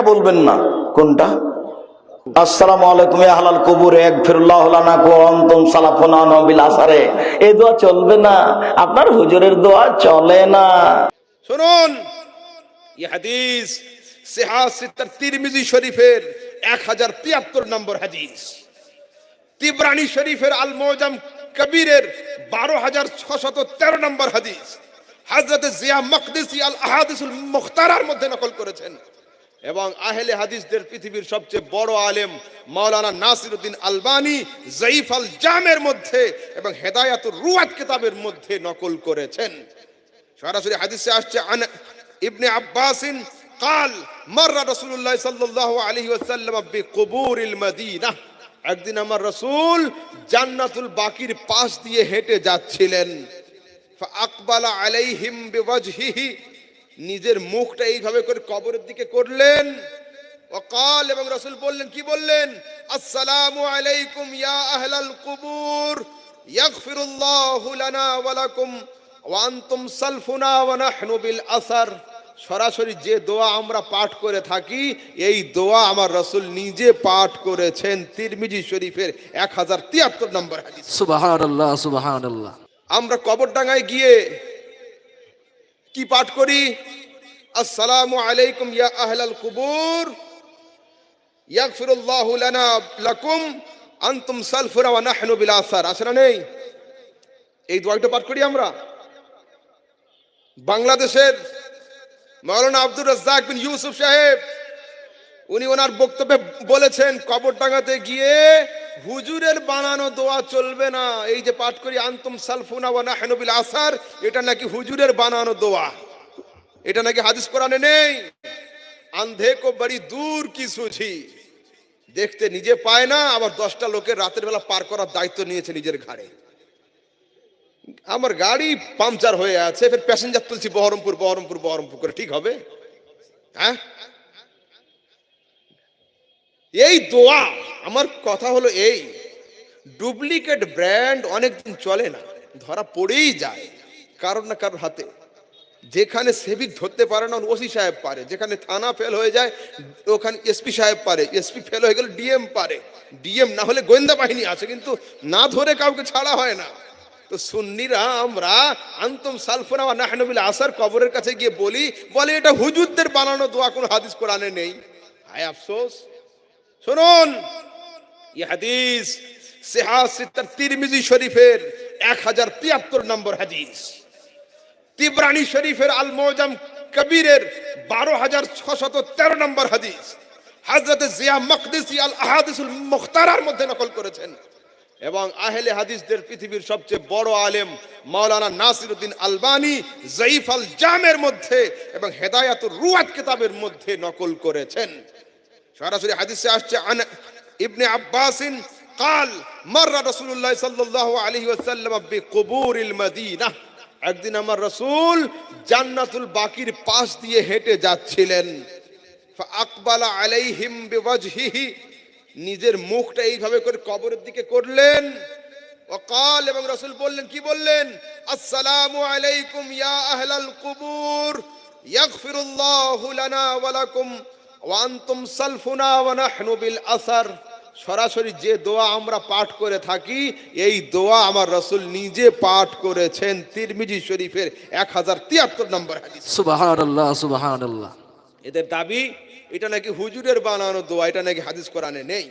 এটা বলবেন না। কোনটা? আসসালামু আলাইকুম ইয়া হালাল কবুর এক ফিরুল্লাহ লানা নবিল আসারে। এই দোয়া চলবে না। আপনার হুজুরের দোয়া চলে না। শুনুন, এই হাদিস সিহাসিতার তিরমিজি শরীফের এক হাজার তিয়াত্তর নম্বর হাদিস। তিবরানি শরীফের আল মোজাম কবিরের বারো হাজার ছশত তেরো নম্বর হাদিস। হাজরত জিয়া মকদিসি আল আহাদিসুল মুখতারার মধ্যে নকল করেছেন। এবং আহলে হাদিসদের পৃথিবীর সবচেয়ে বড় আলেম মাওলানা নাসিরউদ্দিন আলবানি জয়ীফ আল জামের মধ্যে এবং হেদায়াতুর রুয়াত কিতাবের মধ্যে নকল করেছেন সরাসরি হাদিসে আসছে আন ইবনে আব্বাসিন قال مر رسول الله صلى الله عليه وسلم بقبور المدينه একদিন আমার রাসূল জান্নাতুল বাকির পাশ দিয়ে হেঁটে যাচ্ছিলেন আকবালা আলাইহিম বিওয়াজহিহি নিজের মুখটা এইভাবে করে কবরের দিকে করলেন। ওকাল এবং রসুল বললেন কি বললেন? আসসালামু আলাইকুম ইয়া আহলাল কুবুর ইয়াগফিরুল্লাহু লানা ওয়া লাকুম ওয়া আনতুম সালফুনা ওয়া নাহনু বিল আসার। সরাসরি যে দোয়া আমরা পাঠ করে থাকি এই দোয়া আমার রসুল নিজে পাঠ করেছেন তিরমিজি শরীফের এক হাজার তিয়াত্তর নম্বর হাদিস। সুবাহান আমরা কবরডাঙ্গায় গিয়ে কি পাঠ করি? আসসালামু আলাইকুম ইয়া আহলাল কুবুর। ইয়াগফিরুল্লাহু লানা লাকুম। আনতুম সালফুনা ওয়া নাহনু বিল আসার। নেই? এই দোয়াটা পাঠ করি আমরা। বাংলাদেশের মাওলানা আব্দুর রাজ্জাক বিন ইউসুফ সাহেব, উনি ওনার বক্তব্যে বলেছেন, কবরডাঙ্গাতে গিয়ে হুজুরের বানানো দোয়া চলবে না। এই যে পাঠ করি, আন্তম সালফুনা ওয়া নাহনু বিল আসার, এটা নাকি হুজুরের বানানো দোয়া। এটা নাকি হাদিস কোরআনে নেই? আন্ধে কো বড়ি দূর কি সুঝি? দেখতে নিজে পায় না, আবার দশটা লোকের রাতের বেলা পার করার দায়িত্ব নিয়েছে নিজের ঘাড়ে। আমার গাড়ি পাংচার হয়ে আছে, ফের প্যাসেঞ্জার তুলছি বহরমপুর বহরমপুর বহরমপুর করে, ঠিক হবে? হ্যাঁ? এই দোয়া আমার কথা হলো এই, ডুপ্লিকেট ব্র্যান্ড অনেকদিন চলে না, ধরা পড়েই যায়, কারোর না কারোর হাতে। যেখানে সেভিক ধরতে পারে না ওসি সাহেব পারে। যেখানে থানা ফেল হয়ে যায়, ওখানে এসপি সাহেব পারে। এসপি ফেল হয়ে গেলে ডিএম পারে। ডিএম না হলে গোয়েন্দা বাহিনী আছে, কিন্তু না ধরে কাউকে ছাড়া হয় না। তো সুন্নিরা, আমরা আন্তম সালফনা নাহনবিল আসার কবরের কাছে গিয়ে বলি, বলে এটা হুজুরদের বানানো দোয়া, কোনো হাদিস কোরআনে নেই। হায় আফসোস। শুনুন হাদিস শরীফের এক হাজার তিয়াত্তর নম্বর হাদিস। তিবরানি শরীফের আল মোজাম কবিরের বারো হাজার ছশত তেরো নম্বর হাদিস। হাজরত জিয়া মকদিসি আল আহাদিসুল মুখতারার মধ্যে নকল করেছেন। এবং আহলে হাদিসদের পৃথিবীর সবচেয়ে বড় আলেম মাওলানা নাসিরউদ্দিন আলবানি জঈফ আল জামের মধ্যে এবং হেদায়াতুর রুয়াত কিতাবের মধ্যে নকল করেছেন। সরাসরি হাদিসে আসছে ইবনে আব্বাসিন কাল, মাররা রসুল্লাহ সাল্লাহ আলহি আসাল্লাম কবুর ইল মদিনা। একদিন আমার রসুল জান্নাতুল বাকির পাশ দিয়ে হেঁটে যাচ্ছিলেন। আকবালা আলাইহিম বিওয়াজহিহি। নিজের মুখটা এইভাবে করে কবরের দিকে করলেন। অকাল এবং রসুল বললেন, কি বললেন? আসসালামু আলাইকুম ইয়া আহলাল কুবুর। ইয়াগফিরুল্লাহু লানা ওয়া লাকুম। ওয়া আনতুম সালফুনা ওয়া নাহনু বিল আসার। সরাসরি যে দোয়া আমরা পাঠ করে থাকি এই দোয়া আমার রসুল নিজে পাঠ করেছেন তিরমিজি শরীফের এক হাজার তিয়াত্তর নম্বর এদের দাবি এটা নাকি হুজুরের বানানো দোয়া এটা নাকি হাদিস কোরআনে নেই?